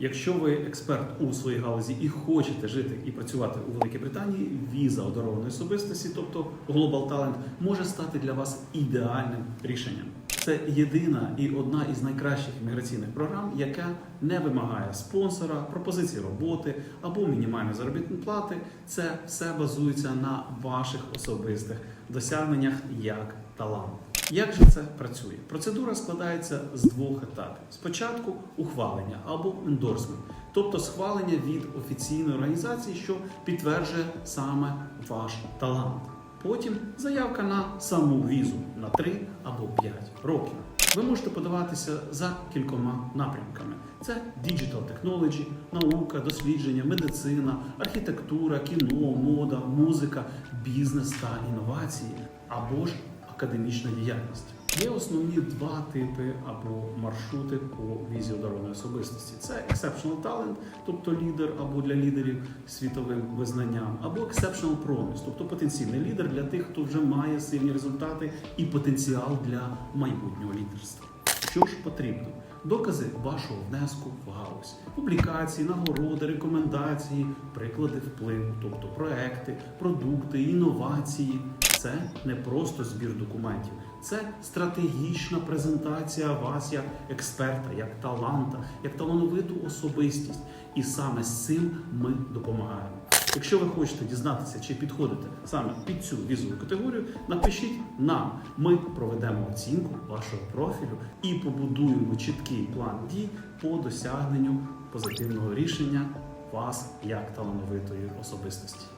Якщо ви експерт у своїй галузі і хочете жити і працювати у Великій Британії, віза одарованої особистості, тобто Global Talent, може стати для вас ідеальним рішенням. Це єдина і одна із найкращих імміграційних програм, яка не вимагає спонсора, пропозиції роботи або мінімальної заробітної плати. Це все базується на ваших особистих досягненнях як талант. Як же це працює? Процедура складається з двох етапів: спочатку ухвалення або ендорсмент, тобто схвалення від офіційної організації, що підтверджує саме ваш талант. Потім заявка на саму візу на 3 або 5 років. Ви можете подаватися за кількома напрямками: це Digital Technology, наука, дослідження, медицина, архітектура, кіно, мода, музика, бізнес та інновації або ж академічна діяльність. Є основні два типи або маршрути по візі одарованої особистості: це Exceptional Talent, тобто лідер або для лідерів світовим визнанням, або Exceptional Promise, тобто потенційний лідер для тих, хто вже має сильні результати і потенціал для майбутнього лідерства. Що ж потрібно? Докази вашого внеску в галузь, публікації, нагороди, рекомендації, приклади впливу, тобто проекти, продукти, інновації. Це не просто збір документів, це стратегічна презентація вас як експерта, як таланта, як талановиту особистість. І саме з цим ми допомагаємо. Якщо ви хочете дізнатися, чи підходите саме під цю візову категорію, напишіть нам. Ми проведемо оцінку вашого профілю і побудуємо чіткий план дій по досягненню позитивного рішення вас як талановитої особистості.